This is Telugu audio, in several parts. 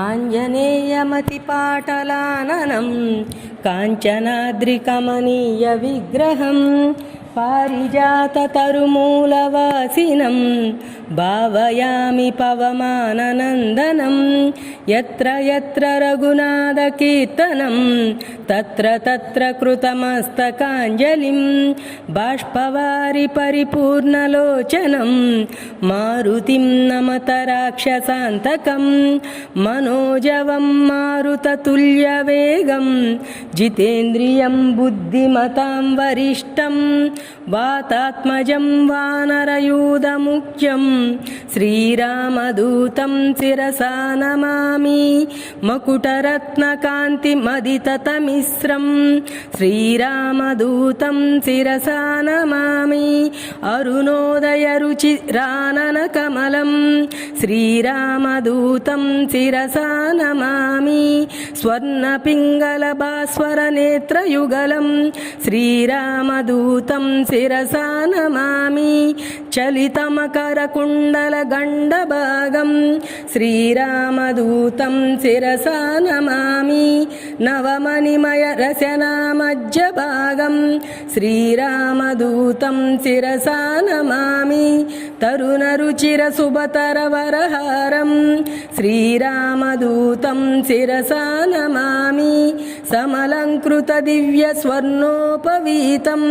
आञ्जनेयमतिपाटलाननं काञ्चनाद्रिकमनीयविग्रहं पारिजाततरुमूलवासिनं भावयामि पवमाननन्दनं यत्र यत्र रघुनाथकीर्तनं तत्र तत्र कृतमस्तकाञ्जलिं बाष्पवारि परिपूर्णलोचनं मारुतिं नमत राक्षसान्तकं मनोजवं मारुततुल्यवेगं जितेन्द्रियं बुद्धिमतां वरिष्ठं वातात्मजं वानरयूधमुख्यं श्रीरामदूतं शिरसा नमामि मकुटरत्नकान्तिमदिततमिस्रं श्रीरामदूतं शिरसा नमामि अरुणोदयरुचिराननकमलं श्रीरामदूतं शिरसा नमामि स्वर्णपिङ्गलभास्वरनेत्रयुगलं श्रीरामदूतं शिरसा नमामि चलितमकरकुण्डलगण्डभागं श्रीरामदूतं शिरसा नमामि नवमणिमयरसनामज्जभागं श्रीरामदूतं शिरसा नमामि तरुणरुचिरसुभतरवरहारं श्रीरामदूतं शिरसा नमामि समलङ्कृतदिव्यस्वर्णोपवीतं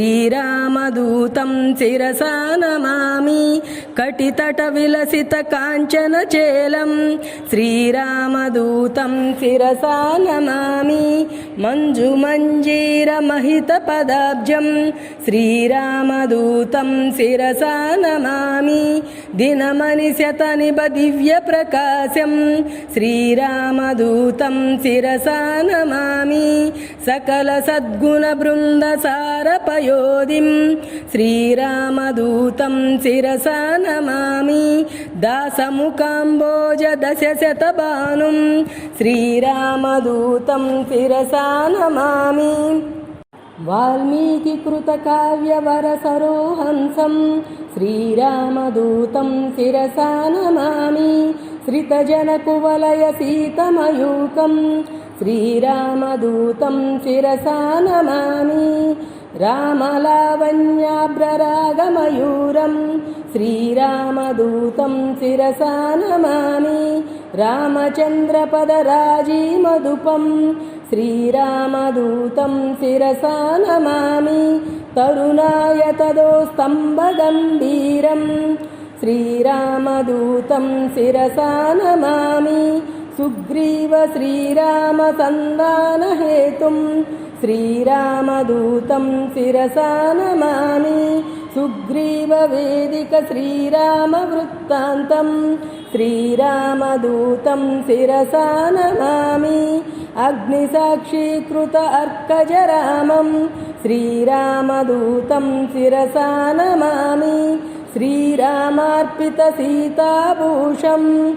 శ్రీరామదూతం శిరసా నమామి కటితట విలసిత కాంచన చేలం. శ్రీరామదూతం శిరసా నమామి మంజుమంజీరమహిత పదాబ్జం. శ్రీరామదూతం శిరసా నమామి దినమని శతనిబ దివ్య ప్రకాశం. శ్రీరామదూతం శిరసా నమామి సకల సద్గుణ బృంద సారపయో सकलसद्गुणबृन्दसारपयोधिं श्रीरामदूतं शिरसा नमामि दासमुकाम्बोजदशशतभानुं श्रीरामदूतं शिरसा नमामि वाल्मीकिकृतकाव्यवरसरोहंसं श्रीरामदूतं शिरसा नमामि श्रितजनकुवलयसीतमयूकं श्रीरामदूतं शिरसा नमामि रामलावण्याभ्ररागमयूरं श्रीरामदूतं शिरसा नमामि रामचन्द्रपदराजीमधुपं श्रीरामदूतं शिरसा नमामि तरुणाय तदोस्तम्भगम्भीरं श्रीरामदूतं शिरसा नमामि सुग्रीव श्रीरामसन्धानहेतुं श्रीरामदूतं शिरसा नमामि। सुग्रीववेदिक श्रीरामवृत्तान्तं। श्रीरामदूतं शिरसा नमामि। अग्निसाक्षीकृत अर्कजरामं श्रीरामदूतं शिरसा नमामि। श्रीरामार्पितसीताभूषं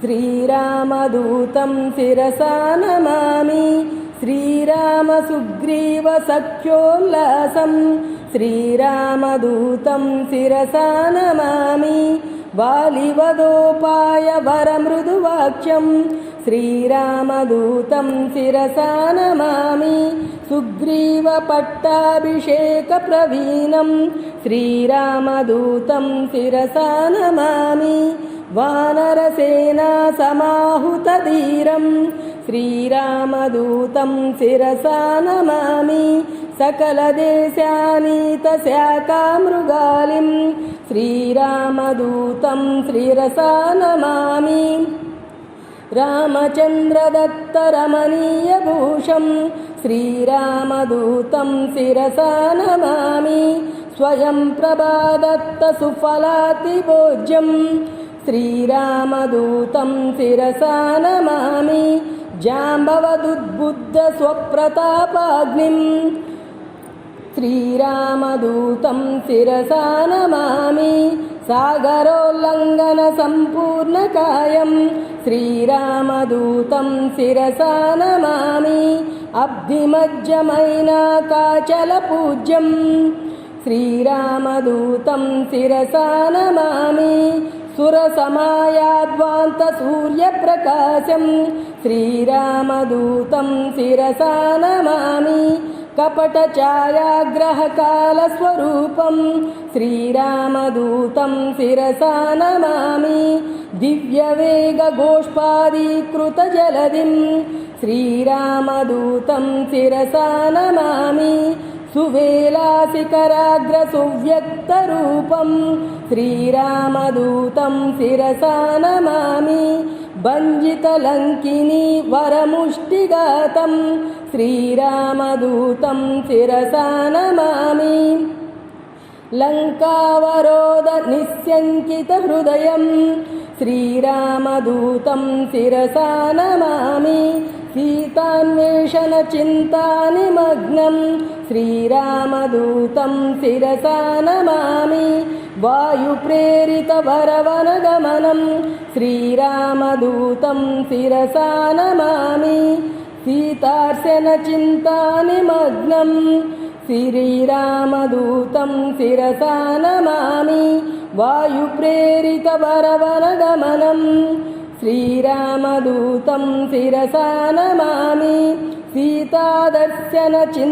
श्रीरामदूतं शिरसा नमामि श्रीरामसुग्रीवसख्योल्लासं श्रीरामदूतं शिरसा नमामि वालिवदोपाय वरमृदुवाक्यं श्रीरामदूतं शिरसा नमामि सुग्रीवपट्टाभिषेकप्रवीणं श्रीरामदूतं शिरसा नमामि वानरसेना समाहुतधीरं श्रीरामदूतं शिरसा नमामि सकलदेशानीतशाखामृगालिं श्रीरामदूतं शिरसा नमामि रामचन्द्रदत्तरमणीयभूषं श्रीरामदूतं शिरसा नमामि स्वयं प्रभादत्तसुफलातिभोज्यं श्रीरामदूतं शिरसा नमामि जाम्बवदुद्बुद्धस्वप्रतापाग्निं श्रीरामदूतं शिरसा नमामि सागरोल्लङ्घनसम्पूर्णकायं श्रीरामदूतं शिरसा नमामि अब्धिमज्जमैनाकाचलपूज्यं श्रीरामदूतं शिरसा नमामि సురసమాయాద్వాంత సూర్యప్రకాశం శ్రీరామదూతం శిరసా నమామి కపట ఛాయాగ్రహకాల స్వరూపం శ్రీరామదూతం శిరసా నమామి దివ్యవేగ గోష్పాదీకృత జలదిం శ్రీరామదూతం శిరసా నమామి సువ్యక్తరూపం శ్రీరామదూతం శిరసా నమామి భంజితలంకిని వరముష్టిగాతం శ్రీరామదూతం శిరసా నమామి. లంకావరోధ నిశ్యంకిత హృదయం श्रीरामदूतं शिरसानमामि सीतान्वेषणचिन्तानि मग्नं। श्रीरामदूतं शिरसा नमामि। वायुप्रेरितवरवनगमनं श्रीरामदूतं शिरसानमामि सीतार्शनचिन्तानि मग्नं। श्रीरामदूतं शिरसा नमामि। శ్రీరామదూతం శిరసా నమామి వాయుప్రేరిత వరవనగమనం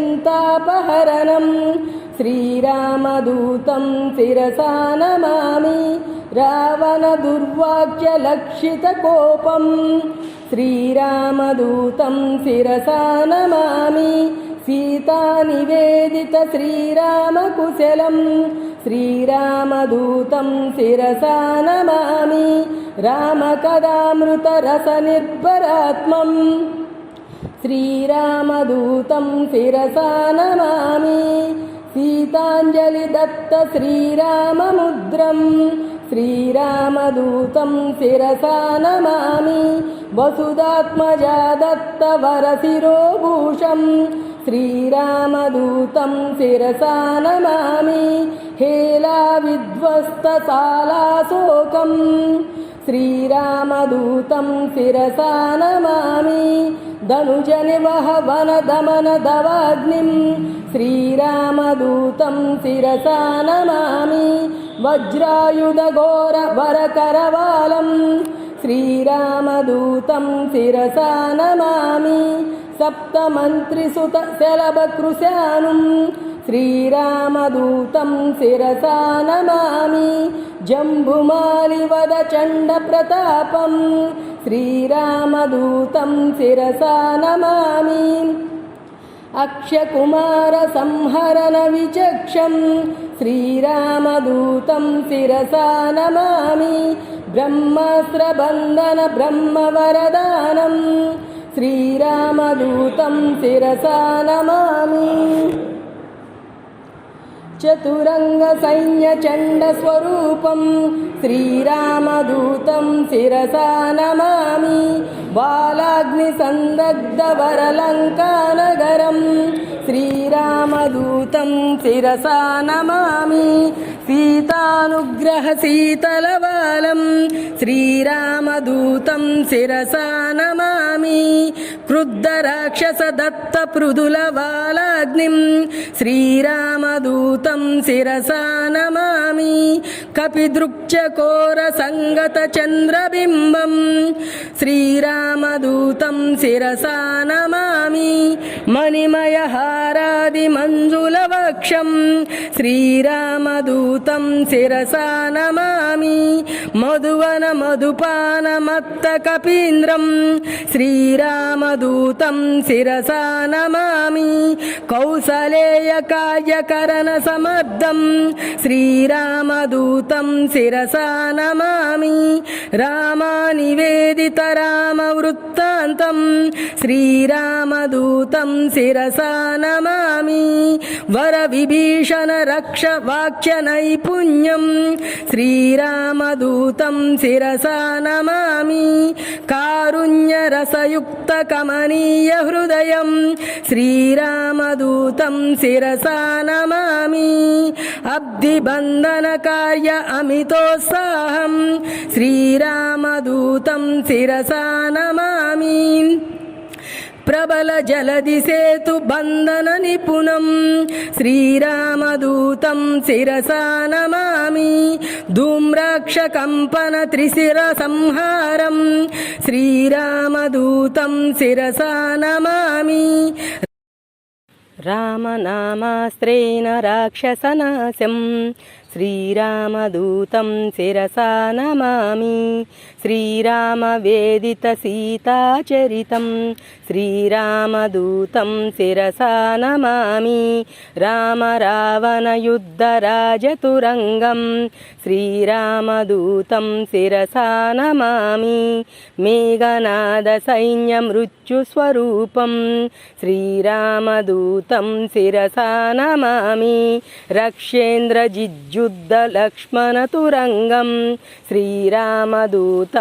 శ్రీరామదూతం శిరసా నమామి సీతాదర్శన చింతాపహరణం శ్రీరామదూతం శిరసా నమామి श्रीरामदूतं शिरसा नमामि। रामकदामृतरसनिर्भरात्मम् श्रीरामदूतं शिरसा नमामि। सीताञ्जलिदत्त श्रीराममुद्रम् श्रीरामदूतं शिरसा नमामि। वसुदात्मजा दत्त वरशिरोभूषं श्रीरामदूतं शिरसा नमामि। శిరసా నమామి. సీతాంజలి దత్త శ్రీరామముద్రం శ్రీరామదూతం శిరసా నమామి. వసుదాత్మజా దత్త వరశిరోభూషం శ్రీరామదూతం శిరసా నమామి. హేలా విధ్వస్త సాలాశోకం శ్రీరామదూతం శిరసా నమామి. ధనుజనివహ వనదమన దవాగ్నిం శ్రీరామదూతం శిరసా నమామి. వజ్రాయుధఘోర వరకరవాలం శ్రీరామదూతం శిరసా నమామి. సప్తమంత్రిసుత శలభకృశానుం శ్రీరామదూతం శిరసా నమామి. జంబుమాలివద చండ ప్రతాపం శ్రీరామదూతం శిరసా నమామి. అక్షకుమార సంహరణ విచక్షం శ్రీరామదూతం శిరసా నమామి. బ్రహ్మాస్త్రబంధన బ్రహ్మవరదానం శ్రీరామదూతం శిరసా శిరసానమామి మధువన మధుపానమత్త కపీంద్రం శ్రీరామదూతం శిరసానమామి కౌసలేయ కార్యకరణ సమర్థం శ్రీరామదూతం శిరసానమామి రామానివేదిత రామ వృత్తాంతం శ్రీరామదూతం శిరసానమామి వర విభీషణ రక్ష వాక్య నైపుణ్య శ్రీరామదూతం శిరసా నమామి. కారుణ్య రసయుక్త కమనీయ హృదయం. శ్రీరామదూతం శిరసా నమామి. అబ్ధిబంధన కార్య అమితోత్సాహం. శ్రీరామదూతం శిరసా నమామి ప్రబల జలది సేతు బంధన నిపుణం. శ్రీరామదూతం శిరసా నమామి. ధూమ్రాక్ష కంపన త్రిశిర సంహారం. శ్రీరామదూతం శిరసా నమామి. రామనామాస్త్రేణ రాక్షసనాశం. శ్రీరామదూతం శిరసా నమామి. శ్రీరామవేదితసీతాచరితం శ్రీరామదూతం శిరసా నమామి. రామ రామరావణయుద్ధరాజతురంగం శ్రీరామదూతం శిరసా నమామి. మేఘనాద సైన్య మృత్యుస్వరూపం శ్రీరామదూతం శిరసా నమామి. రక్ష్యేంద్రజిజ్జుద్ధలక్ష్మణతురంగం శ్రీరామదూతం శిరసా శ్రీరామదూత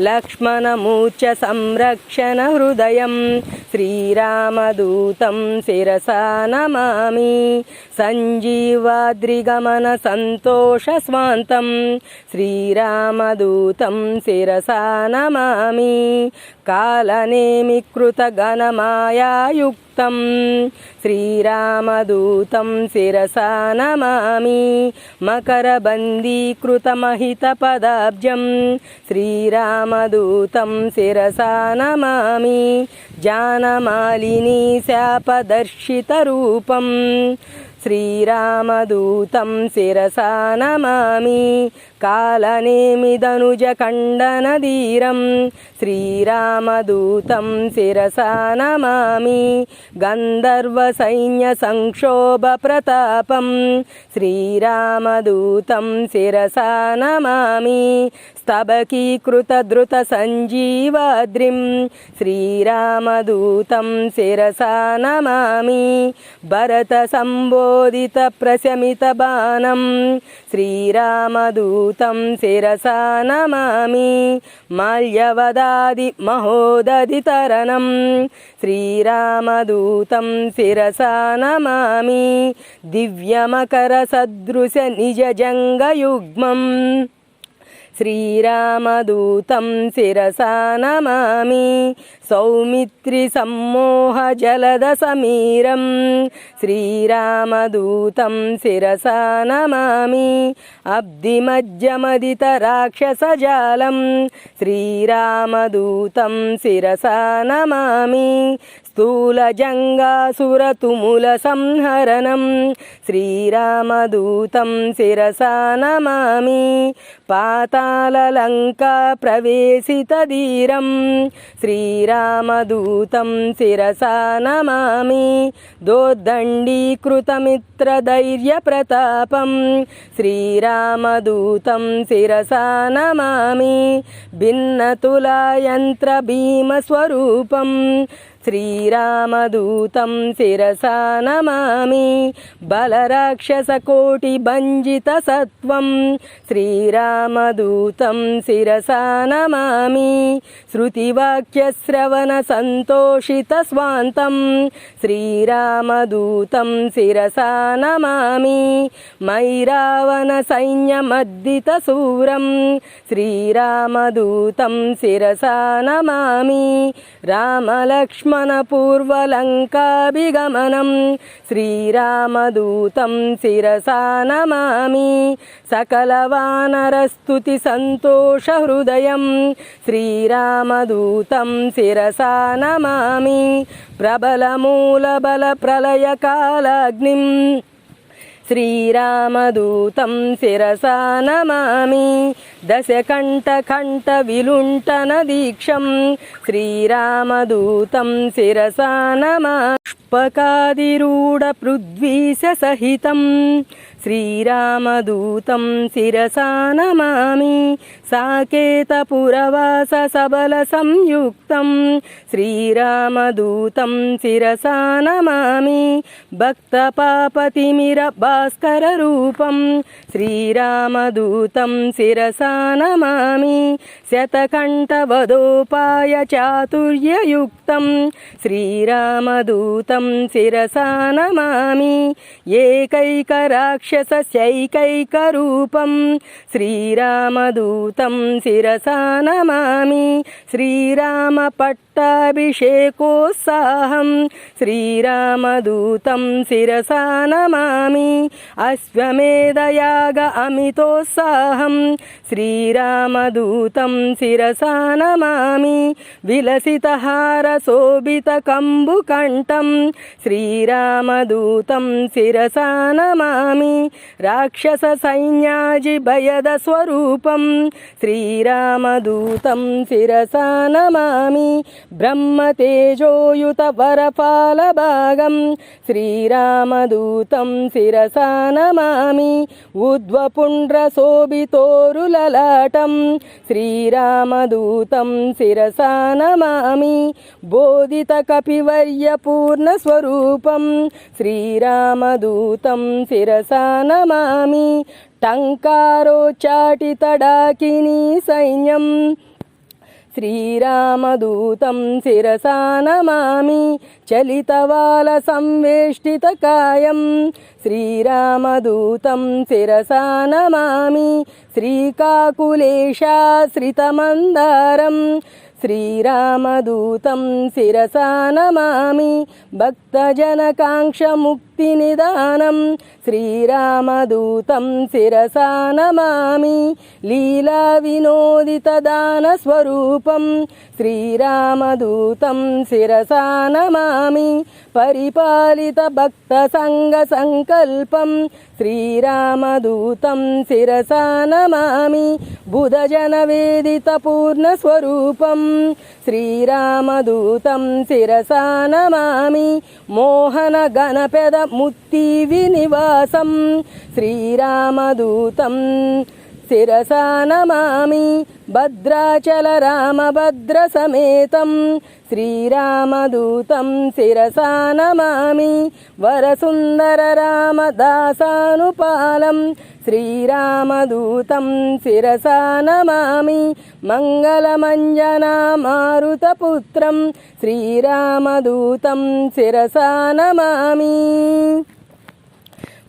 లక్ష్మణమూర్చ సంరక్షణ హృదయం. శ్రీరామదూతం శిరసా నమామి. సంజీవాద్రిగమన సంతోష స్వాంతం. శ్రీరామదూతం శిరసా నమామి. కాలనేమి కృతగణమాయాయుక్తం శ్రీరామదూతం శిరసా నమామి. మకరబందీకృతమహితపదాబ్జం శ్రీరామదూతం శిరసా నమామి. జానమాలినీ శాపదర్శితరూపం శ్రీరామదూతం శిరసా నమామి कालनेमिदनुजखण्डनधीरं श्रीरामदूतं शिरसा नमामि गन्धर्वसैन्यसङ्क्षोभप्रतापं श्रीरामदूतं शिरसा नमामि स्तबकीकृतद्रुतसञ्जीवाद्रिं श्रीरामदूतं शिरसा नमामि भरतसम्बोधितप्रशमितबाणं श्रीरामदूतं शिरसा नमामि माल्यवदादिमहोदधितरणं श्रीरामदूतं शिरसा नमामि दिव्यमकरसदृशनिजजङ्गयुग्मम् శ్రీరామదూతం శిరసా నమామి. సౌమిత్రి సమ్మోహ జలద సమీరం. శ్రీరామదూతం శిరసా నమామి. అబ్దిమజ్జమదిత రాక్షసజాలం శ్రీరామదూతం శిరసా నమామి. స్థూల జంగాసురతుముల సంహరణం. శ్రీరామదూతం శిరసా నమామి. ప్రవేశిత ధీరం శ్రీరామదూతం శిరసా నమామి. దోర్దండీకృతమిత్రధైర్యప్రతాపం శ్రీరామదూతం శిరసా నమామి. భిన్నతులాయంత్ర శ్రీరామదూతం శిరసా నమామి. బలరాక్షసకోటి భంజిత సత్వం. శ్రీరామదూతం శిరసా నమామి. శృతివాక్యశ్రవణ సంతోషిత స్వాంతం. శ్రీరామదూతం శిరసా నమామి. మైరావణ సైన్యమద్దిత శూరం శ్రీరామదూతం శిరసా నమామి. రామలక్ష్మ పూర్వలంకాభిగమనం శ్రీరామదూతం శిరసా నమామి. సకలవానరస్తుతి సంతోషహృదయం శ్రీరామదూతం శిరసా నమామి. ప్రబలమూలబల ప్రళయకాలాగ్నిం. श्रीरामदूतं शिरसा नमामि दशकण्ठकण्ठविलुण्ठनदीक्षं श्रीरामदूतं शिरसा नमामि पुष्पकादिरूढपृथ्वीशसहितं శ్రీరామదూతం శిరసానమామి సాకేతపురవాస సబల సంయుక్తం. శ్రీరామదూతం శిరసానమామి భక్తపాపతిమిర భాస్కర రూపం. శ్రీరామదూతం శిరసానమామి శతకంఠవదోపాయ చాతుర్యయుక్తం. శ్రీరామదూతం శిరసానమామి ఏకైకరాక్ష రాక్షసైకైకరూపం శ్రీరామదూతం శిరసా నమామి శ్రీరామ పట్టాభిషేకోత్సాహం శ్రీరామదూతం శిరసా నమామి. అశ్వమేధయాగ అమితోత్సాహం శ్రీరామదూతం శిరసా నమామి. విలసితహార కంబుకంఠం శ్రీరామదూతం శిరసా నమామి. రాక్షస సైన్యాజి భయద స్వరూపం. శ్రీరామదూతం శిరసా నమామి. బ్రహ్మతేజోయుత వరపాల భాగం. శ్రీరామదూతం శిరసా నమామి ఉద్వపుండ్ర శ్రీరామదూతం శిరసా నమామి బోధిత కపివర్య పూర్ణ స్వరూపం. శ్రీరామదూతం శిరసా నమామి టంకారోచాటితడాకినీ సైన్యం. శ్రీరామదూతం శిరసా నమామి చలితవాల సంవేష్టితకాయం శ్రీరామదూతం శిరసా నమామి శ్రీకాకులేశాశ్రితమందారం శ్రీరామదూతం శిరసా నమామి భక్తజనకాంక్షముక్తినిదానం శ్రీరామదూతం శిరసా నమామి. లీలా స్వరూపం. శ్రీరామదూతం శిరసా నమామి. పరిపాలిత భక్త సంగ సంకల్పం. శ్రీరామదూతం శిరసా నమామి. బుధజన వేదిత పూర్ణ స్వరూపం. శ్రీరామదూతం శిరసా నమామి మోహన గణపెద ముత్తి వినివాసం. శ్రీరామదూతం శిరసా నమామి భద్రాచల రామభద్ర సమేతం. శ్రీరామదూతం శిరసా నమామి వరసుందర రామదాసానుపాలం. శ్రీరామదూతం శిరసా నమామి మంగళమంజనా మారుతపుత్రం శ్రీరామదూతం శిరసా నమామి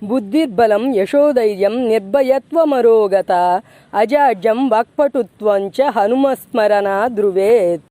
బుద్ధిర్బలం యశోధైర్యం నిర్భయత్వమరోగత అజాడ్యం వాక్పటుత్వం చ హనుమస్మరణ ధ్రువేత్